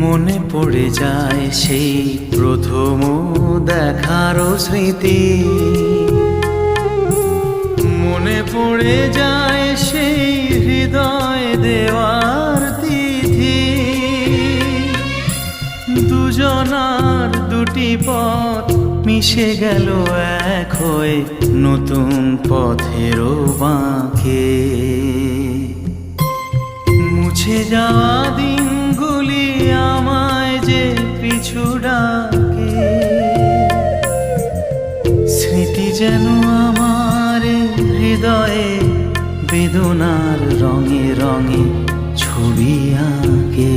মনে পড়ে যায় সেই প্রথম দেখারও স্মৃতি। মনে পড়ে যায় সেই হৃদয় দেওয়ার তিথি। দুজনার দুটি পথ মিশে গেল এক হয়ে নতুন পথেরও বাঁকে। মুছে যাওয়া দিনগুলি যেন আমার হৃদয়ে বেদনার রঙে রঙে ছবি আঁকে।